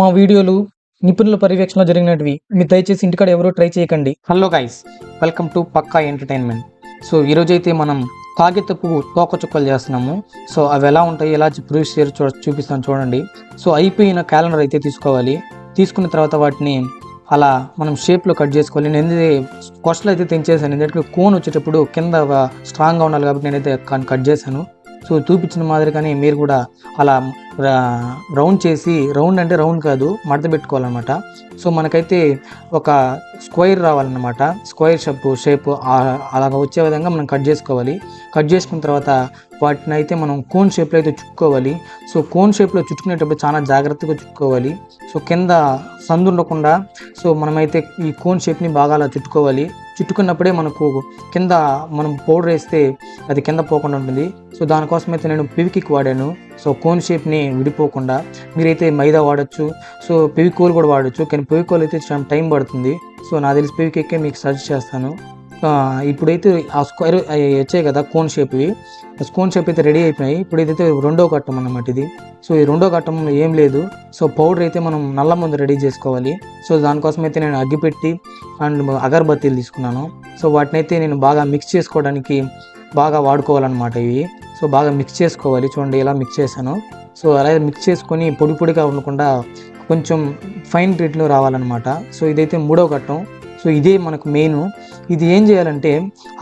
మా వీడియోలు నిపుణుల పర్యవేక్షణ జరిగినటివి. మీరు దయచేసి ఇంటికాడ ఎవరో ట్రై చేయకండి. Hello guys welcome to Pakka entertainment so ఈరోజు అయితే మనం కాగితపు తోక చుక్కలు చేస్తున్నాము. సో అవి ఎలా ఉంటాయి ఎలా ప్రొడ్యూస్ చేయాలి చూ చూపిస్తాను చూడండి. సో అయిపోయిన క్యాలెండర్ అయితే తీసుకోవాలి. తీసుకున్న తర్వాత వాటిని అలా మనం షేప్లో కట్ చేసుకోవాలి. నేను ఎందుకంటే అయితే తెంచేసాను ఎందుకంటే కోన్ వచ్చేటప్పుడు కింద స్ట్రాంగ్గా ఉండాలి కాబట్టి నేనైతే కట్ చేశాను. సో చూపించిన మాదిరిగానే మీరు కూడా అలా రౌండ్ చేసి రౌండ్ అంటే రౌండ్ కాదు మడత పెట్టుకోవాలన్నమాట. సో మనకైతే ఒక స్క్వైర్ రావాలన్నమాట. స్క్వైర్ షేప్ షేప్ అలాగ వచ్చే విధంగా మనం కట్ చేసుకోవాలి. కట్ చేసుకున్న తర్వాత వాటిని అయితే మనం కోన్ షేప్లో అయితే చుట్టుకోవాలి. సో కోన్ షేప్లో చుట్టుకునేటప్పుడు చాలా జాగ్రత్తగా చుట్టుకోవాలి. సో కింద సందు ఉండకుండా సో మనమైతే ఈ కోన్ షేప్ని బాగా అలా చుట్టుకోవాలి. చుట్టుకున్నప్పుడే మనకు కింద మనం పౌడర్ వేస్తే అది కింద పోకుండా ఉంటుంది. సో దానికోసం అయితే నేను పివికిక్ వాడాను. సో కోన్ షేప్ని విడిపోకుండా. మీరైతే మైదా వాడచ్చు. సో పెవికోల్ కూడా వాడచ్చు. కానీ పెవికోల్ అయితే చాలా టైం పడుతుంది. సో నాకు తెలిసి పివికిక్కే మీకు సజెస్ట్ చేస్తాను. ఇప్పుడైతే ఆ స్క్వేర్ వచ్చాయి కదా కోన్ షేప్వి ఆ కోన్ షేప్ అయితే రెడీ అయిపోయినాయి. ఇప్పుడు ఇదైతే రెండో ఘట్టం అన్నమాట ఇది. సో ఈ రెండో ఘట్టంలో ఏం లేదు. సో పౌడర్ అయితే మనం నల్ల మందు రెడీ చేసుకోవాలి. సో దానికోసం అయితే నేను అగ్గిపెట్టి అండ్ అగరబత్తీలు తీసుకున్నాను. సో వాటిని అయితే నేను బాగా మిక్స్ చేసుకోవడానికి బాగా వాడుకోవాలన్నమాట ఇవి. సో బాగా మిక్స్ చేసుకోవాలి. చూడండి ఇలా మిక్స్ చేశాను. సో అలాగే మిక్స్ చేసుకొని పొడి పొడిగా ఉండకుండా కొంచెం ఫైన్ రేట్లో రావాలన్నమాట. సో ఇదైతే మూడో ఘట్టం. సో ఇదే మనకు మెయిన్ ఇది ఏం చేయాలంటే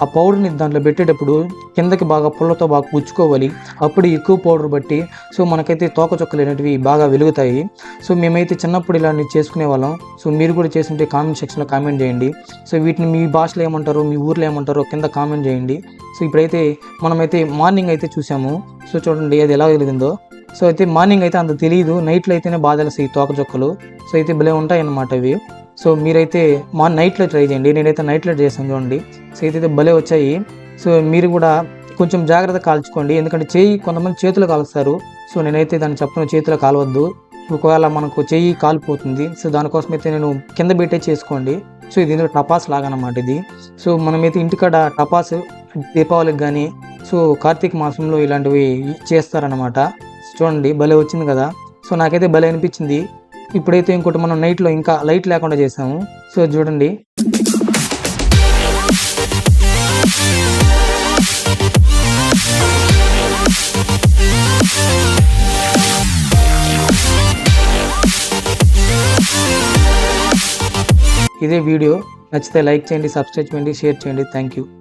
ఆ పౌడర్ని దాంట్లో పెట్టేటప్పుడు కిందకి బాగా పుల్లతో బాగా పుచ్చుకోవాలి. అప్పుడు ఎక్కువ పౌడర్ బట్టి సో మనకైతే తోకచొక్కలు అనేటివి బాగా వెలుగుతాయి. సో మేమైతే చిన్నప్పుడు ఇలాంటివి చేసుకునే వాళ్ళం. సో మీరు కూడా చేస్తుంటే కామెంట్ సెక్షన్లో కామెంట్ చేయండి. సో వీటిని మీ భాషలో ఏమంటారో మీ ఊర్లో ఏమంటారో కింద కామెంట్ చేయండి. సో ఇప్పుడైతే మనమైతే మార్నింగ్ అయితే చూసాము. సో చూడండి అది ఎలా వెలిగిందో. సో అయితే మార్నింగ్ అయితే అంత తెలియదు నైట్లో అయితేనే బాగా ఈ తోక సో అయితే భలే ఉంటాయి అన్నమాట ఇవి. సో మీరైతే మా నైట్లో ట్రై చేయండి. నేనైతే నైట్లో చేసాను చూడండి. సో అయితే భలే వచ్చాయి. సో మీరు కూడా కొంచెం జాగ్రత్త కాల్చుకోండి. ఎందుకంటే చేయి కొంతమంది చేతులు కాలుస్తారు. సో నేనైతే దాన్ని చెప్పను చేతిలో కాలవద్దు. ఒకవేళ మనకు చెయ్యి కాలిపోతుంది. సో దానికోసం అయితే నేను కింద పెట్టే చేసుకోండి. సో ఇది ఇందులో టపాస్ లాగా ఇది. సో మనమైతే ఇంటికాడ టపాస్ దీపావళికి కానీ సో కార్తీక మాసంలో ఇలాంటివి చేస్తారనమాట చూడండి భలే వచ్చింది కదా. సో నాకైతే భలే అనిపించింది. ఇప్పుడైతే ఇంకోటి మనం నైట్లో ఇంకా లైట్ లేకుండా చేసాము. సో చూడండి. ఇదే వీడియో. నచ్చితే లైక్ చేయండి సబ్స్క్రైబ్ చేయండి షేర్ చేయండి. Thank you